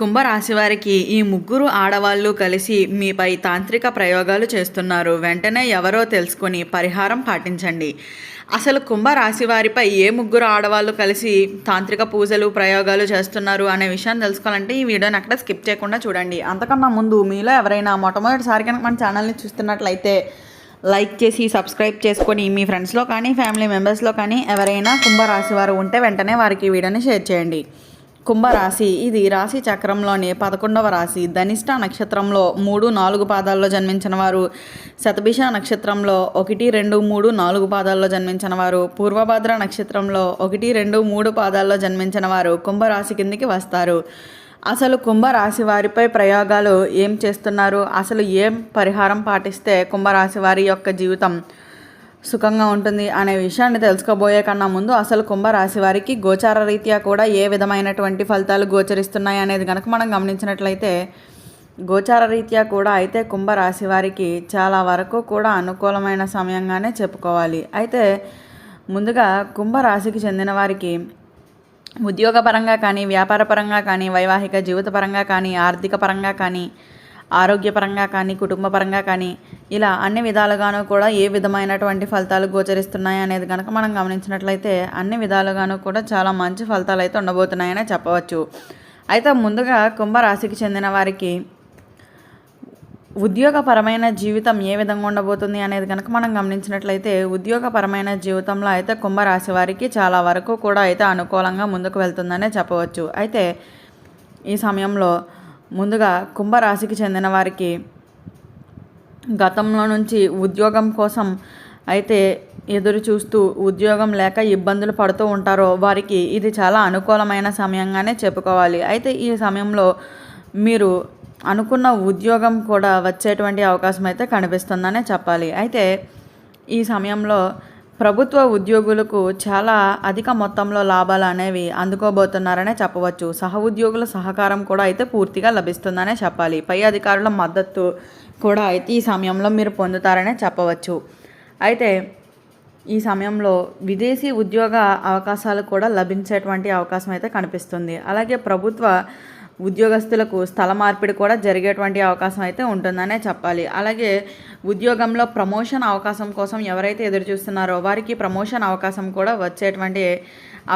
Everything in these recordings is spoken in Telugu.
కుంభరాశి వారికి ఈ ముగ్గురు ఆడవాళ్ళు కలిసి మీపై తాంత్రిక ప్రయోగాలు చేస్తున్నారు. వెంటనే ఎవరో తెలుసుకొని పరిహారం పాటించండి. అసలు కుంభరాశి వారిపై ఏ ముగ్గురు ఆడవాళ్ళు కలిసి తాంత్రిక పూజలు ప్రయోగాలు చేస్తున్నారు అనే విషయాన్ని తెలుసుకోవాలంటే ఈ వీడియోని అక్కడ స్కిప్ చేయకుండా చూడండి. అంతకన్నా ముందు మీలో ఎవరైనా మొట్టమొదటిసారి కనుక మన ఛానల్ని చూస్తున్నట్లయితే లైక్ చేసి సబ్స్క్రైబ్ చేసుకొని మీ ఫ్రెండ్స్లో కానీ ఫ్యామిలీ మెంబర్స్లో కానీ ఎవరైనా కుంభరాశి వారు ఉంటే వెంటనే వారికి వీడియోని షేర్ చేయండి. కుంభరాశి. ఇది రాశి చక్రంలోని పదకొండవ రాశి. ధనిష్ట నక్షత్రంలో మూడు నాలుగు పాదాల్లో జన్మించిన వారు. శతభిష నక్షత్రంలో ఒకటి రెండు మూడు నాలుగు పాదాల్లో జన్మించిన వారు. పూర్వభద్ర నక్షత్రంలో ఒకటి రెండు మూడు పాదాల్లో జన్మించిన వారు కుంభరాశి కిందికి వస్తారు. అసలు కుంభరాశి వారిపై ప్రయోగాలు ఏం చేస్తున్నారు? అసలు ఏం పరిహారం పాటిస్తే కుంభరాశి వారి యొక్క జీవితం సుఖంగా ఉంటుంది అనే విషయాన్ని తెలుసుకోబోయే కన్నా ముందు అసలు కుంభరాశి వారికి గోచార రీత్యా కూడా ఏ విధమైనటువంటి ఫలితాలు గోచరిస్తున్నాయి అనేది కనుక మనం గమనించినట్లయితే గోచార రీత్యా కూడా అయితే కుంభరాశి వారికి చాలా వరకు కూడా అనుకూలమైన సమయంగానే చెప్పుకోవాలి. అయితే ముందుగా కుంభరాశికి చెందిన వారికి ఉద్యోగపరంగా కానీ వ్యాపారపరంగా కానీ వైవాహిక జీవితపరంగా కానీ ఆర్థిక పరంగా కానీ ఆరోగ్యపరంగా కానీ కుటుంబపరంగా కానీ ఇలా అన్ని విధాలుగాను కూడా ఏ విధమైనటువంటి ఫలితాలు గోచరిస్తున్నాయి అనేది కనుక మనం గమనించినట్లయితే అన్ని విధాలుగాను కూడా చాలా మంచి ఫలితాలు అయితే ఉండబోతున్నాయని చెప్పవచ్చు. అయితే ముందుగా కుంభరాశికి చెందిన వారికి ఉద్యోగపరమైన జీవితం ఏ విధంగా ఉండబోతుంది అనేది కనుక మనం గమనించినట్లయితే ఉద్యోగపరమైన జీవితంలో అయితే కుంభరాశి వారికి చాలా వరకు కూడా అయితే అనుకూలంగా ముందుకు వెళ్తుందనే చెప్పవచ్చు. అయితే ఈ సమయంలో ముందుగా కుంభరాశికి చెందిన వారికి గతంలో నుంచి ఉద్యోగం కోసం అయితే ఎదురు చూస్తూ ఉద్యోగం లేక ఇబ్బందులు పడుతూ ఉంటారో వారికి ఇది చాలా అనుకూలమైన సమయంగానే చెప్పుకోవాలి. అయితే ఈ సమయంలో మీరు అనుకున్న ఉద్యోగం కూడా వచ్చేటువంటి అవకాశం అయితే కనిపిస్తుందనే చెప్పాలి. అయితే ఈ సమయంలో ప్రభుత్వ ఉద్యోగులకు చాలా అధిక మొత్తంలో లాభాలు అనేవి అందుకోబోతున్నారనే చెప్పవచ్చు. సహ ఉద్యోగుల సహకారం కూడా అయితే పూర్తిగా లభిస్తుందనే చెప్పాలి. పై అధికారుల మద్దతు కూడా అయితే ఈ సమయంలో మీరు పొందుతారనే చెప్పవచ్చు. అయితే ఈ సమయంలో విదేశీ ఉద్యోగ అవకాశాలు కూడా లభించేటువంటి అవకాశం అయితే కనిపిస్తుంది. అలాగే ప్రభుత్వ ఉద్యోగస్తులకు స్థల మార్పిడి కూడా జరిగేటువంటి అవకాశం అయితే ఉంటుందనే చెప్పాలి. అలాగే ఉద్యోగంలో ప్రమోషన్ అవకాశం కోసం ఎవరైతే ఎదురు చూస్తున్నారో వారికి ప్రమోషన్ అవకాశం కూడా వచ్చేటువంటి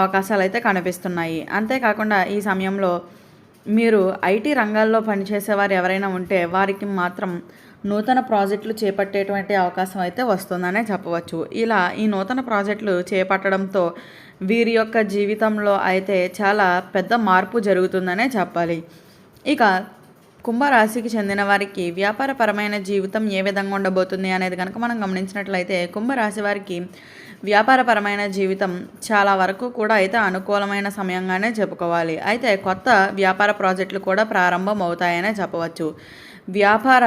అవకాశాలు అయితే కనిపిస్తున్నాయి. అంతేకాకుండా ఈ సమయంలో మీరు ఐటీ రంగాల్లో పనిచేసేవారు ఎవరైనా ఉంటే వారికి మాత్రం నూతన ప్రాజెక్టులు చేపట్టేటువంటి అవకాశం అయితే వస్తుందనే చెప్పవచ్చు. ఇలా ఈ నూతన ప్రాజెక్టులు చేపట్టడంతో వీరి యొక్క జీవితంలో అయితే చాలా పెద్ద మార్పు జరుగుతుందనే చెప్పాలి. ఇక కుంభరాశికి చెందిన వారికి వ్యాపారపరమైన జీవితం ఏ విధంగా ఉండబోతుంది అనేది కనుక మనం గమనించినట్లయితే కుంభరాశి వారికి వ్యాపారపరమైన జీవితం చాలా వరకు కూడా అయితే అనుకూలమైన సమయంగానే చెప్పుకోవాలి. అయితే కొత్త వ్యాపార ప్రాజెక్టులు కూడా ప్రారంభం అవుతాయనే చెప్పవచ్చు. వ్యాపార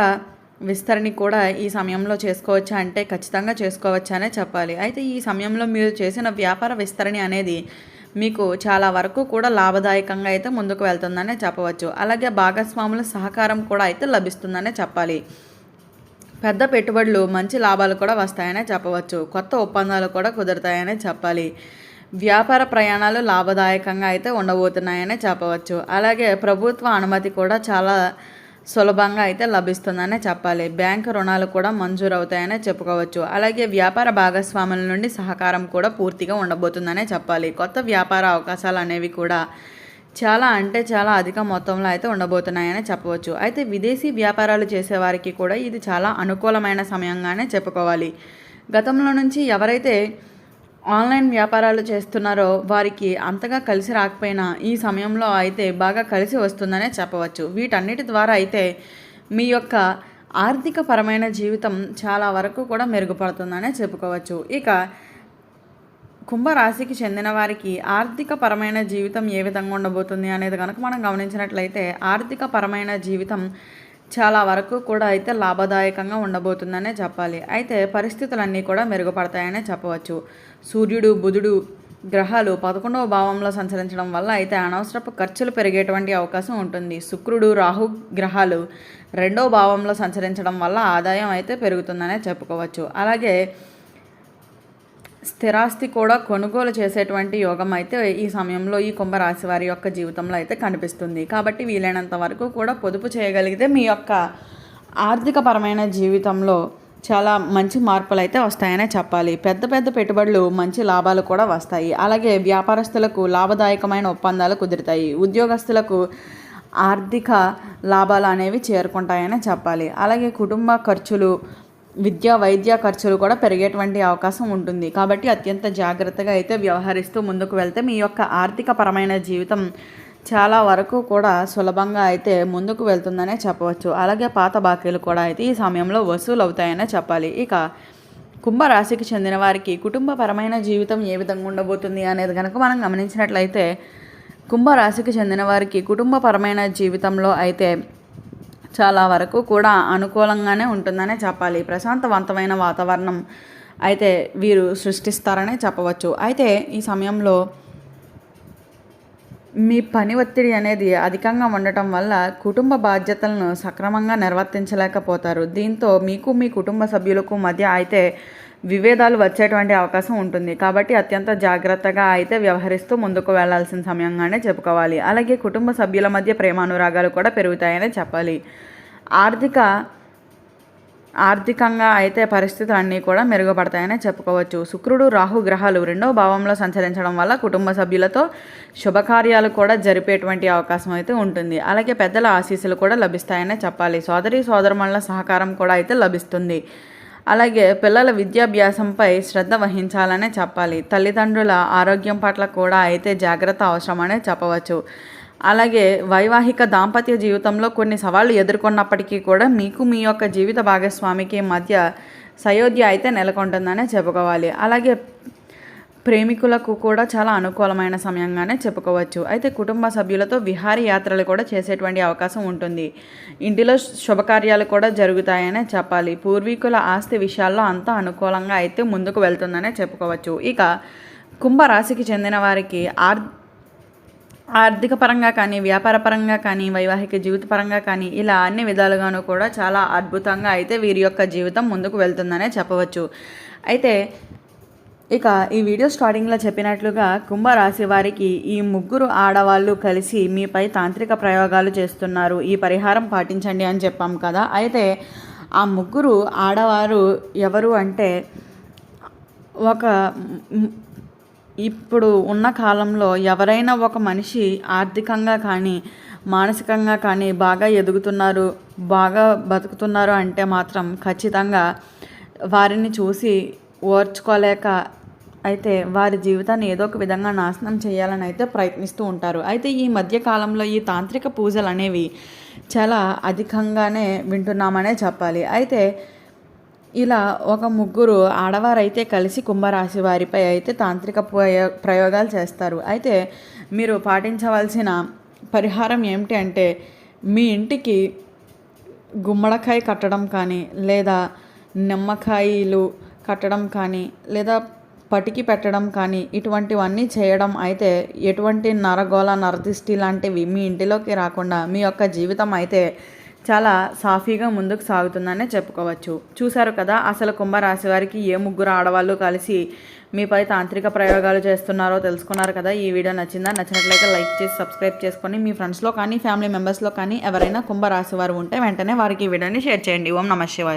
విస్తరణ కూడా ఈ సమయంలో చేసుకోవచ్చా అంటే ఖచ్చితంగా చేసుకోవచ్చనే చెప్పాలి. అయితే ఈ సమయంలో మీరు చేసిన వ్యాపార విస్తరణ అనేది మీకు చాలా వరకు కూడా లాభదాయకంగా అయితే ముందుకు వెళ్తుందనే చెప్పవచ్చు. అలాగే భాగస్వాముల సహకారం కూడా అయితే లభిస్తుందనే చెప్పాలి. పెద్ద పెట్టుబడులు మంచి లాభాలు కూడా వస్తాయనే చెప్పవచ్చు. కొత్త ఒప్పందాలు కూడా కుదురుతాయనే చెప్పాలి. వ్యాపార ప్రయాణాలు లాభదాయకంగా అయితే ఉండబోతున్నాయనే చెప్పవచ్చు. అలాగే ప్రభుత్వ అనుమతి కూడా చాలా సులభంగా అయితే లభిస్తుందనే చెప్పాలి. బ్యాంకు రుణాలు కూడా మంజూరు అవుతాయనే చెప్పుకోవచ్చు. అలాగే వ్యాపార భాగస్వాముల నుండి సహకారం కూడా పూర్తిగా ఉండబోతుందనే చెప్పాలి. కొత్త వ్యాపార అవకాశాలు అనేవి కూడా చాలా అంటే చాలా అధిక మొత్తంలో అయితే ఉండబోతున్నాయని చెప్పవచ్చు. అయితే విదేశీ వ్యాపారాలు చేసేవారికి కూడా ఇది చాలా అనుకూలమైన సమయంగానే చెప్పుకోవాలి. గతంలో నుంచి ఎవరైతే ఆన్లైన్ వ్యాపారాలు చేస్తున్నారో వారికి అంతగా కలిసి రాకపోయినా ఈ సమయంలో అయితే బాగా కలిసి వస్తుందనే చెప్పవచ్చు. వీటన్నిటి ద్వారా అయితే మీ యొక్క ఆర్థిక పరమైన జీవితం చాలా వరకు కూడా మెరుగుపడుతుందనే చెప్పుకోవచ్చు. ఇక కుంభరాశికి చెందిన వారికి ఆర్థిక పరమైన జీవితం ఏ విధంగా ఉండబోతుంది అనేది కనుక మనం గమనించినట్లయితే ఆర్థిక పరమైన జీవితం చాలా వరకు కూడా అయితే లాభదాయకంగా ఉండబోతుందనే చెప్పాలి. అయితే పరిస్థితులన్నీ కూడా మెరుగుపడతాయనే చెప్పవచ్చు. సూర్యుడు బుధుడు గ్రహాలు పదకొండవ భావంలో సంచరించడం వల్ల అయితే అనవసరపు ఖర్చులు పెరిగేటువంటి అవకాశం ఉంటుంది. శుక్రుడు రాహు గ్రహాలు రెండవ భావంలో సంచరించడం వల్ల ఆదాయం అయితే పెరుగుతుందనే చెప్పుకోవచ్చు. అలాగే స్థిరాస్తి కూడా కొనుగోలు చేసేటువంటి యోగం అయితే ఈ సమయంలో ఈ కుంభరాశి వారి యొక్క జీవితంలో అయితే కనిపిస్తుంది. కాబట్టి వీలైనంత వరకు కూడా పొదుపు చేయగలిగితే మీ యొక్క ఆర్థికపరమైన జీవితంలో చాలా మంచి మార్పులు అయితే వస్తాయనే చెప్పాలి. పెద్ద పెద్ద పెట్టుబడులు మంచి లాభాలు కూడా వస్తాయి. అలాగే వ్యాపారస్తులకు లాభదాయకమైన ఒప్పందాలు కుదురుతాయి. ఉద్యోగస్తులకు ఆర్థిక లాభాలు అనేవి చేరుకుంటాయనే చెప్పాలి. అలాగే కుటుంబ ఖర్చులు విద్య వైద్య ఖర్చులు కూడా పెరిగేటువంటి అవకాశం ఉంటుంది. కాబట్టి అత్యంత జాగ్రత్తగా అయితే వ్యవహరిస్తూ ముందుకు వెళ్తే మీ యొక్క ఆర్థిక పరమైన జీవితం చాలా వరకు కూడా సులభంగా అయితే ముందుకు వెళ్తుందనే చెప్పవచ్చు. అలాగే పాత బాకీలు కూడా అయితే ఈ సమయంలో వసూలు అవుతాయనే చెప్పాలి. ఇక కుంభరాశికి చెందిన వారికి కుటుంబపరమైన జీవితం ఏ విధంగా ఉండబోతుంది అనేది కనుక మనం గమనించినట్లయితే కుంభరాశికి చెందిన వారికి కుటుంబపరమైన జీవితంలో అయితే చాలా వరకు కూడా అనుకూలంగానే ఉంటుందనే చెప్పాలి. ప్రశాంతవంతమైన వాతావరణం అయితే వీరు సృష్టిస్తారనే చెప్పవచ్చు. అయితే ఈ సమయంలో మీ పని ఒత్తిడి అనేది అధికంగా ఉండటం వల్ల కుటుంబ బాధ్యతలను సక్రమంగా నిర్వర్తించలేకపోతారు. దీంతో మీకు మీ కుటుంబ సభ్యులకు మధ్య అయితే విభేదాలు వచ్చేటువంటి అవకాశం ఉంటుంది. కాబట్టి అత్యంత జాగ్రత్తగా అయితే వ్యవహరిస్తూ ముందుకు వెళ్ళాల్సిన సమయంగానే చెప్పుకోవాలి. అలాగే కుటుంబ సభ్యుల మధ్య ప్రేమానురాగాలు కూడా పెరుగుతాయని చెప్పాలి. ఆర్థిక ఆర్థికంగా అయితే పరిస్థితులు అన్నీ కూడా మెరుగుపడతాయనే చెప్పుకోవచ్చు. శుక్రుడు రాహు గ్రహాలు రెండో భావంలో సంచరించడం వల్ల కుటుంబ సభ్యులతో శుభకార్యాలు కూడా జరిపేటువంటి అవకాశం అయితే ఉంటుంది. అలాగే పెద్దల ఆశీస్సులు కూడా లభిస్తాయనే చెప్పాలి. సోదరి సోదరుమల్ల సహకారం కూడా అయితే లభిస్తుంది. అలాగే పిల్లల విద్యాభ్యాసంపై శ్రద్ధ వహించాలనే చెప్పాలి. తల్లిదండ్రుల ఆరోగ్యం పట్ల కూడా అయితే జాగ్రత్త అవసరమనే చెప్పవచ్చు. అలాగే వైవాహిక దాంపత్య జీవితంలో కొన్ని సవాళ్ళు ఎదుర్కొన్నప్పటికీ కూడా మీకు మీ యొక్క జీవిత భాగస్వామికి మధ్య సయోధ్య అయితే నెలకొంటుందనే చెప్పుకోవాలి. అలాగే ప్రేమికులకు కూడా చాలా అనుకూలమైన సమయంగానే చెప్పుకోవచ్చు. అయితే కుటుంబ సభ్యులతో విహారీ యాత్రలు కూడా చేసేటువంటి అవకాశం ఉంటుంది. ఇంటిలో శుభకార్యాలు కూడా జరుగుతాయనే చెప్పాలి. పూర్వీకుల ఆస్తి విషయాల్లో అంతా అనుకూలంగా అయితే ముందుకు వెళ్తుందనే చెప్పుకోవచ్చు. ఇక కుంభరాశికి చెందిన వారికి ఆర్ ఆర్థిక పరంగా కానీ వ్యాపార పరంగా కానీ వైవాహిక జీవిత పరంగా కానీ ఇలా అన్ని విధాలుగాను కూడా చాలా అద్భుతంగా అయితే వీరి యొక్క జీవితం ముందుకు వెళ్తుందనే చెప్పవచ్చు. అయితే ఇక ఈ వీడియో స్టార్టింగ్లో చెప్పినట్లుగా కుంభరాశి వారికి ఈ ముగ్గురు ఆడవాళ్ళు కలిసి మీపై తాంత్రిక ప్రయోగాలు చేస్తున్నారు. ఈ పరిహారం పాటించండి అని చెప్పాం కదా. అయితే ఆ ముగ్గురు ఆడవారు ఎవరు అంటే ఒక ఇప్పుడు ఉన్న కాలంలో ఎవరైనా ఒక మనిషి ఆర్థికంగా కానీ మానసికంగా కానీ బాగా ఎదుగుతున్నారు బాగా బతుకుతున్నారు అంటే మాత్రం ఖచ్చితంగా వారిని చూసి ఓర్చుకోలేక అయితే వారి జీవితాన్ని ఏదో ఒక విధంగా నాశనం చేయాలని అయితే ప్రయత్నిస్తూ ఉంటారు. అయితే ఈ మధ్య కాలంలో ఈ తాంత్రిక పూజలు అనేవి చాలా అధికంగానే వింటున్నామనే చెప్పాలి. అయితే ఇలా ఒక ముగ్గురు ఆడవారైతే కలిసి కుంభరాశి వారిపై అయితే తాంత్రిక ప్రయోగాలు చేస్తారు. అయితే మీరు పాటించవలసిన పరిహారం ఏమిటి అంటే మీ ఇంటికి గుమ్మడికాయ కట్టడం కానీ లేదా నిమ్మకాయలు కట్టడం కానీ లేదా పటికి పెట్టడం కానీ ఇటువంటివన్నీ చేయడం అయితే ఎటువంటి నరగోళ నరదిష్టి లాంటివి మీ ఇంటిలోకి రాకుండా మీ యొక్క జీవితం అయితే చాలా సాఫీగా ముందుకు సాగుతుందనే చెప్పుకోవచ్చు. చూశారు కదా అసలు కుంభరాశి వారికి ఏ ముగ్గురు ఆడవాళ్ళు కలిసి మీపై తాంత్రిక ప్రయోగాలు చేస్తున్నారో తెలుసుకున్నారు కదా ఈ వీడియో నచ్చిందా? నచ్చినట్లయితే లైక్ చేసి సబ్స్క్రైబ్ చేసుకొని మీ ఫ్రెండ్స్లో కానీ ఫ్యామిలీ మెంబర్స్లో కానీ ఎవరైనా కుంభరాశి వారు ఉంటే వెంటనే వారికి ఈ వీడియోని షేర్ చేయండి. ఓం నమ శివాయ.